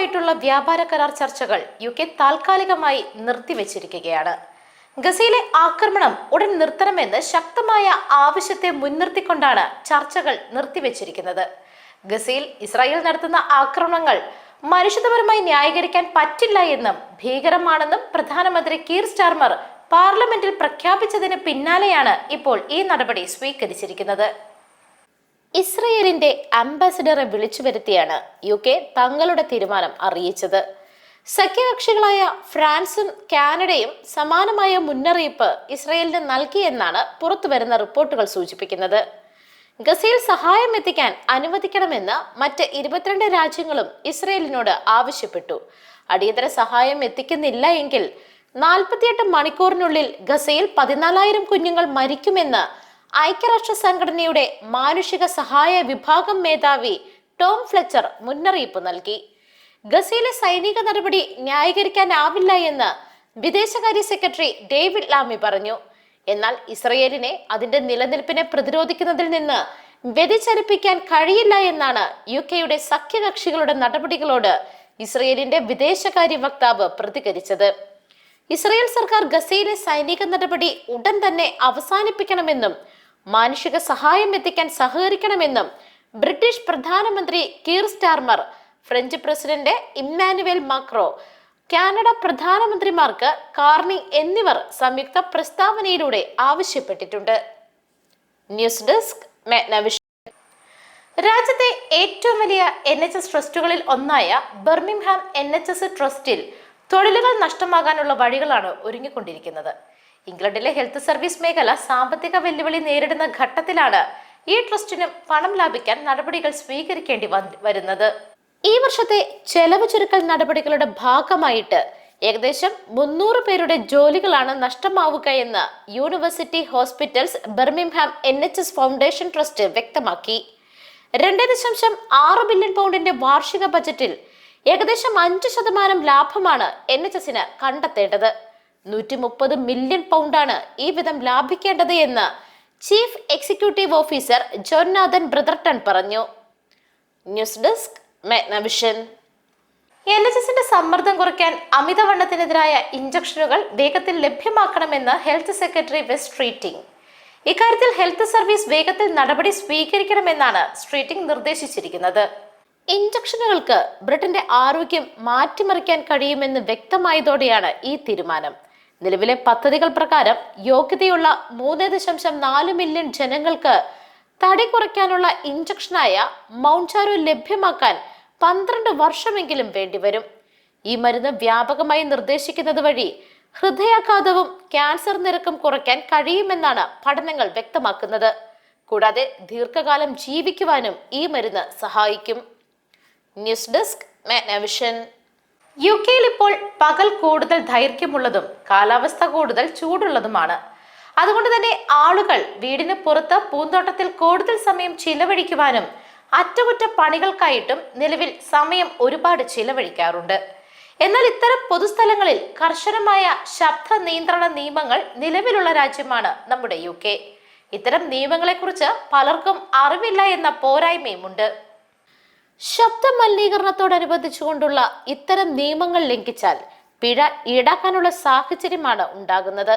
ഇസ്രയേലുമായിട്ടുള്ള വ്യാപാര കരാർ ചർച്ചകൾ യു കെ താൽക്കാലികമായി നിർത്തിവെച്ചിരിക്കുകയാണ്. ഗസയിലെ ആക്രമണം ഉടൻ നിർത്തണമെന്ന് ശക്തമായ ആവശ്യത്തെ മുൻനിർത്തിക്കൊണ്ടാണ് ചർച്ചകൾ നിർത്തിവെച്ചിരിക്കുന്നത്. ഗസയിൽ ഇസ്രായേൽ നടത്തുന്ന ആക്രമണങ്ങൾ മനുഷ്യതപരമായി ന്യായീകരിക്കാൻ പറ്റില്ല എന്നും ഭീകരമാണെന്നും പ്രധാനമന്ത്രി കീർ സ്റ്റാർമർ പാർലമെന്റിൽ പ്രഖ്യാപിച്ചതിന് പിന്നാലെയാണ് ഇപ്പോൾ ഈ നടപടി സ്വീകരിച്ചിരിക്കുന്നത്. ഇസ്രയേലിന്റെ അംബാസിഡറെ വിളിച്ചു വരുത്തിയാണ് യു കെ തങ്ങളുടെ തീരുമാനം അറിയിച്ചത്. സഖ്യകക്ഷികളായ ഫ്രാൻസും കാനഡയും സമാനമായ മുന്നറിയിപ്പ് ഇസ്രയേലിന് നൽകിയെന്നാണ് പുറത്തുവരുന്ന റിപ്പോർട്ടുകൾ സൂചിപ്പിക്കുന്നത്. ഗസയിൽ സഹായം എത്തിക്കാൻ അനുവദിക്കണമെന്ന് മറ്റ് ഇരുപത്തിരണ്ട് രാജ്യങ്ങളും ഇസ്രയേലിനോട് ആവശ്യപ്പെട്ടു. അടിയന്തര സഹായം എത്തിക്കുന്നില്ല എങ്കിൽ നാൽപ്പത്തിയെട്ട് മണിക്കൂറിനുള്ളിൽ ഗസയിൽ പതിനാലായിരം കുഞ്ഞുങ്ങൾ മരിക്കുമെന്ന് ഐക്യരാഷ്ട്ര സംഘടനയുടെ മാനുഷിക സഹായ വിഭാഗം മേധാവി ടോം ഫ്ലെച്ചർ മുന്നറിയിപ്പ് നൽകി. ഗസയിലെ സൈനിക നടപടി ന്യായീകരിക്കാനാവില്ല എന്ന് വിദേശകാര്യ സെക്രട്ടറി ഡേവിഡ് ലാമി പറഞ്ഞു. എന്നാൽ ഇസ്രയേലിനെ അതിന്റെ നിലനിൽപ്പിനെ പ്രതിരോധിക്കുന്നതിൽ നിന്ന് വ്യതിചലിപ്പിക്കാൻ കഴിയില്ല എന്നാണ് യു കെയുടെ സഖ്യകക്ഷികളുടെ നടപടികളോട് ഇസ്രയേലിന്റെ വിദേശകാര്യ വക്താവ് പ്രതികരിച്ചത്. ഇസ്രയേൽ സർക്കാർ ഗസയിലെ സൈനിക നടപടി ഉടൻ തന്നെ അവസാനിപ്പിക്കണമെന്നും മാനുഷിക സഹായം എത്തിക്കാൻ സഹകരിക്കണമെന്നും ബ്രിട്ടീഷ് പ്രധാനമന്ത്രി Keir Starmer French president Emmanuel Macron Canada പ്രധാനമന്ത്രിമാർക്ക് Carney എന്നിവർ സംയുക്ത പ്രസ്താവനയിലൂടെ ആവശ്യപ്പെട്ടിട്ടുണ്ട്. ന്യൂസ് ഡെസ്ക് രാജ്യത്തെ ഏറ്റവും വലിയ എൻ എച്ച് എസ് ട്രസ്റ്റുകളിൽ ഒന്നായ ബെർമിംഗ്ഹാം എൻ എച്ച് എസ് ട്രസ്റ്റിൽ തൊഴിലുകൾ നഷ്ടമാകാനുള്ള വഴികളാണ് ഒരുങ്ങിക്കൊണ്ടിരിക്കുന്നത്. ഇംഗ്ലണ്ടിലെ ഹെൽത്ത് സർവീസ് മേഖല സാമ്പത്തിക വെല്ലുവിളി നേരിടുന്ന ഘട്ടത്തിലാണ് ഈ ട്രസ്റ്റിന് പണം ലാഭിക്കാൻ നടപടികൾ സ്വീകരിക്കേണ്ടി വരുന്നത്. ഈ വർഷത്തെ ചെലവ് ചുരുക്കൽ നടപടികളുടെ ഭാഗമായിട്ട് ഏകദേശം മുന്നൂറ് പേരുടെ ജോലികളാണ് നഷ്ടമാവുക എന്ന് university hospitals Birmingham N H S foundation trust വ്യക്തമാക്കി. രണ്ട് ദശാംശം ആറ് ബില്യൺ പൗണ്ടിന്റെ വാർഷിക ബജറ്റിൽ ഏകദേശം അഞ്ച് ശതമാനം ലാഭമാണ് എൻ എച്ച് എസിന് കണ്ടെത്തേണ്ടത്. നൂറ്റി മുപ്പത് മില്യൺ പൗണ്ടാണ് ഈ വിധം ലാഭിക്കേണ്ടത് എന്ന് chief executive officer Jonathan Brotherton പറഞ്ഞു. ന്യൂസ് ഡെസ്ക് മെഗ്നവിഷൻ എൻ എച്ച് എസിന്റെ സമ്മർദ്ദം കുറയ്ക്കാൻ അമിതവണ്ണത്തിനെതിരായ ഇഞ്ചക്ഷനുകൾ വേഗത്തിൽ ലഭ്യമാക്കണമെന്ന് ഹെൽത്ത് സെക്രട്ടറി വെസ് സ്ട്രീറ്റിംഗ്. ഇക്കാര്യത്തിൽ ഹെൽത്ത് സർവീസ് വേഗത്തിൽ നടപടി സ്വീകരിക്കണമെന്നാണ് സ്ട്രീറ്റിംഗ് നിർദ്ദേശിച്ചിരിക്കുന്നത്. ഇഞ്ചക്ഷനുകൾക്ക് ബ്രിട്ടന്റെ ആരോഗ്യം മാറ്റിമറിക്കാൻ കഴിയുമെന്ന് വ്യക്തമായതോടെയാണ് ഈ തീരുമാനം. നിലവിലെ പദ്ധതികൾ പ്രകാരം യോഗ്യതയുള്ള മൂന്ന് ദശാംശം നാല് മില്യൺ ജനങ്ങൾക്ക് തടി കുറയ്ക്കാനുള്ള ഇഞ്ചക്ഷനായ മൗൺചാരു ലഭ്യമാക്കാൻ പന്ത്രണ്ട് വർഷമെങ്കിലും വേണ്ടിവരും. ഈ മരുന്ന് വ്യാപകമായി നിർദ്ദേശിക്കുന്നത് വഴി ഹൃദയാഘാതവും ക്യാൻസർ നിരക്കും കുറയ്ക്കാൻ കഴിയുമെന്നാണ് പഠനങ്ങൾ വ്യക്തമാക്കുന്നത്. കൂടാതെ ദീർഘകാലം ജീവിക്കുവാനും ഈ മരുന്ന് സഹായിക്കും. News desk Magnavision. യു കെയിൽ ഇപ്പോൾ പകൽ കൂടുതൽ ദൈർഘ്യമുള്ളതും കാലാവസ്ഥ കൂടുതൽ ചൂടുള്ളതുമാണ്. അതുകൊണ്ട് തന്നെ ആളുകൾ വീടിന് പുറത്ത് പൂന്തോട്ടത്തിൽ കൂടുതൽ സമയം ചിലവഴിക്കുവാനും അറ്റകുറ്റ പണികൾക്കായിട്ടും നിലവിൽ സമയം ഒരുപാട് ചിലവഴിക്കാറുണ്ട്. എന്നാൽ ഇത്തരം പൊതുസ്ഥലങ്ങളിൽ കർശനമായ ശബ്ദ നിയന്ത്രണ നിയമങ്ങൾ നിലവിലുള്ള രാജ്യമാണ് നമ്മുടെ യു കെ ഇത്തരം നിയമങ്ങളെക്കുറിച്ച് പലർക്കും അറിവില്ല എന്ന പോരായ്മയുമുണ്ട്. ശബ്ദ മലിനീകരണത്തോടനുബന്ധിച്ചുകൊണ്ടുള്ള ഇത്തരം നിയമങ്ങൾ ലംഘിച്ചാൽ പിഴ ഈടാക്കാനുള്ള സാഹചര്യമാണ് ഉണ്ടാകുന്നത്.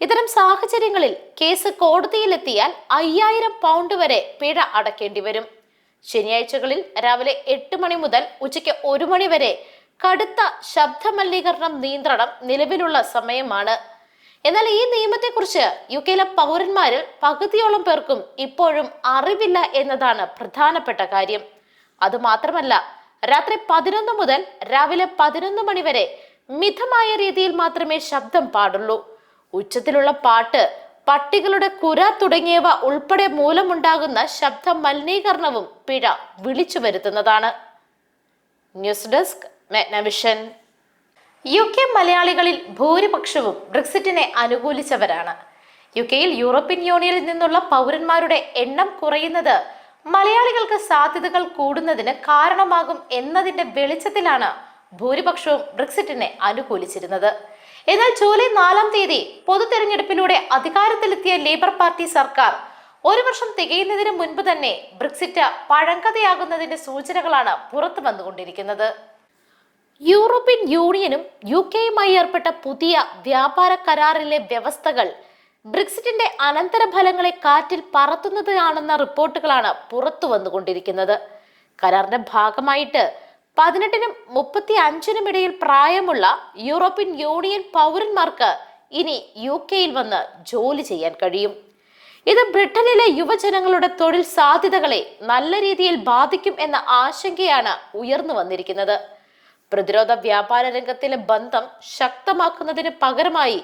ഇത്തരം സാഹചര്യങ്ങളിൽ കേസ് കോടതിയിലെത്തിയാൽ അയ്യായിരം പൗണ്ട് വരെ പിഴ അടക്കേണ്ടി വരും. ശനിയാഴ്ചകളിൽ രാവിലെ എട്ട് മണി മുതൽ ഉച്ചയ്ക്ക് ഒരു മണി വരെ കടുത്ത ശബ്ദ മലിനീകരണം നിയന്ത്രണം നിലവിലുള്ള സമയമാണ്. എന്നാൽ ഈ നിയമത്തെക്കുറിച്ച് യു കെയിലെ പൗരന്മാരിൽ പകുതിയോളം പേർക്കും ഇപ്പോഴും അറിവില്ല എന്നതാണ് പ്രധാനപ്പെട്ട കാര്യം. അതുമാത്രമല്ല രാത്രി പതിനൊന്ന് മുതൽ രാവിലെ പതിനൊന്ന് മണി വരെ മിതമായ രീതിയിൽ മാത്രമേ ശബ്ദം പാടുള്ളൂ. ഉച്ചത്തിലുള്ള പാട്ട് പട്ടികളുടെ കുര തുടങ്ങിയവ ഉൾപ്പെടെ മൂലമുണ്ടാകുന്ന ശബ്ദ മലിനീകരണവും പിഴ വിളിച്ചു വരുത്തുന്നതാണ്. News desk Magnavision U K മലയാളികളിൽ ഭൂരിപക്ഷവും ബ്രെക്സിറ്റിനെ അനുകൂലിച്ചവരാണ്. യു കെയിൽ യൂറോപ്യൻ യൂണിയനിൽ നിന്നുള്ള പൗരന്മാരുടെ എണ്ണം കുറയുന്നത് മലയാളികൾക്ക് സാധ്യതകൾ കൂടുന്നതിന് കാരണമാകും എന്നതിന്റെ വെളിച്ചത്തിലാണ് ഭൂരിപക്ഷവും ബ്രിക്സിറ്റിനെ അനുകൂലിച്ചിരുന്നത്. എന്നാൽ ജൂലൈ നാലാം തീയതി പൊതു തെരഞ്ഞെടുപ്പിലൂടെ അധികാരത്തിലെത്തിയ ലേബർ പാർട്ടി സർക്കാർ ഒരു വർഷം തികയുന്നതിന് മുൻപ് തന്നെ ബ്രിക്സിറ്റ് പഴങ്കഥയാകുന്നതിന്റെ സൂചനകളാണ് പുറത്തു വന്നുകൊണ്ടിരിക്കുന്നത്. യൂറോപ്യൻ യൂണിയനും യു കെയുമായി ഏർപ്പെട്ട പുതിയ വ്യാപാര കരാറിലെ വ്യവസ്ഥകൾ ബ്രിക്സിറ്റിന്റെ അനന്തരഫലങ്ങളെ കാറ്റിൽ പറത്തുന്നതാണെന്ന റിപ്പോർട്ടുകളാണ് പുറത്തു വന്നുകൊണ്ടിരിക്കുന്നത്. കരാറിന്റെ ഭാഗമായിട്ട് പതിനെട്ടിനും മുപ്പത്തി അഞ്ചിനും ഇടയിൽ പ്രായമുള്ള യൂറോപ്യൻ യൂണിയൻ പൗരന്മാർക്ക് ഇനി യു കെയിൽ വന്ന് ജോലി ചെയ്യാൻ കഴിയും. ഇത് ബ്രിട്ടനിലെ യുവജനങ്ങളുടെ തൊഴിൽ സാധ്യതകളെ നല്ല രീതിയിൽ ബാധിക്കും എന്ന ആശങ്കയാണ് ഉയർന്നു വന്നിരിക്കുന്നത്. പ്രതിരോധ വ്യാപാര രംഗത്തിലെ ബന്ധം ശക്തമാക്കുന്നതിന് പകരമായി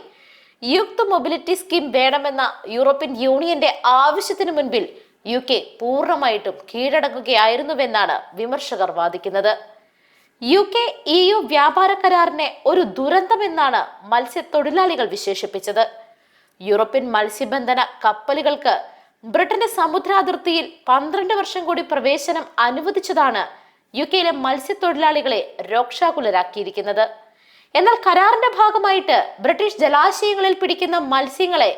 യുക്ത മൊബിലിറ്റി സ്കീം വേണമെന്ന യൂറോപ്യൻ യൂണിയന്റെ ആവശ്യത്തിന് മുൻപിൽ യു കെ പൂർണമായിട്ടും കീഴടങ്ങുകയായിരുന്നുവെന്നാണ് വിമർശകർ വാദിക്കുന്നത്. യു കെ ഇ യു വ്യാപാര കരാറിനെ ഒരു ദുരന്തമെന്നാണ് മത്സ്യത്തൊഴിലാളികൾ വിശേഷിപ്പിച്ചത്. യൂറോപ്യൻ മത്സ്യബന്ധന കപ്പലുകൾക്ക് ബ്രിട്ടന്റെ സമുദ്രാതിർത്തിയിൽ പന്ത്രണ്ട് വർഷം കൂടി പ്രവേശനം അനുവദിച്ചതാണ് യു കെയിലെ മത്സ്യത്തൊഴിലാളികളെ രോക്ഷാകുലരാക്കിയിരിക്കുന്നത്. എന്നാൽ കരാറിന്റെ ഭാഗമായിട്ട് ബ്രിട്ടീഷ് ജലാശയങ്ങളിൽ പിടിക്കുന്ന മത്സ്യങ്ങളെ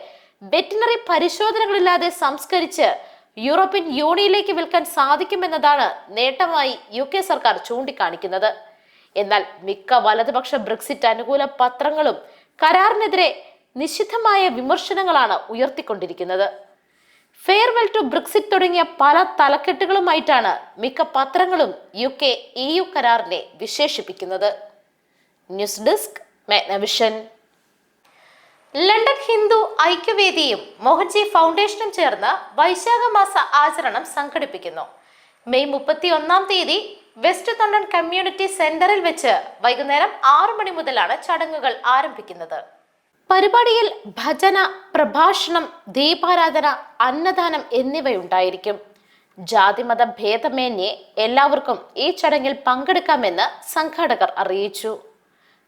വെറ്റിനറി പരിശോധനകളില്ലാതെ സംസ്കരിച്ച് യൂറോപ്യൻ യൂണിയനിലേക്ക് വിൽക്കാൻ സാധിക്കുമെന്നതാണ് നേട്ടമായി യു കെ സർക്കാർ ചൂണ്ടിക്കാണിക്കുന്നത്. എന്നാൽ മിക്ക വലതുപക്ഷ ബ്രെക്സിറ്റ് അനുകൂല പത്രങ്ങളും കരാറിനെതിരെ നിശിതമായ വിമർശനങ്ങളാണ് ഉയർത്തിക്കൊണ്ടിരിക്കുന്നത്. ഫെയർവെൽ ടു ബ്രിക്സിറ്റ് തുടങ്ങിയ പല തലക്കെട്ടുകളുമായിട്ടാണ് മിക്ക പത്രങ്ങളും യു കെ ഇ യു കരാറിനെ വിശേഷിപ്പിക്കുന്നത്. News desk Magnavision. London Hindu ഐക്യവേദിയും Mohanji ഫൗണ്ടേഷനും ചേർന്ന് വൈശാഖ മാസ ആചരണം സംഘടിപ്പിക്കുന്നു. മെയ് മുപ്പത്തി ഒന്നാം തീയതി വെസ്റ്റ് ലണ്ടൻ കമ്മ്യൂണിറ്റി സെന്ററിൽ വെച്ച് വൈകുന്നേരം ആറു മണി മുതലാണ് ചടങ്ങുകൾ ആരംഭിക്കുന്നത്. പരിപാടിയിൽ ഭജന പ്രഭാഷണം ദീപാരാധന അന്നദാനം എന്നിവയുണ്ടായിരിക്കും. ജാതിമത ഭേദമേന്യേ എല്ലാവർക്കും ഈ ചടങ്ങിൽ പങ്കെടുക്കാമെന്ന് സംഘാടകർ അറിയിച്ചു.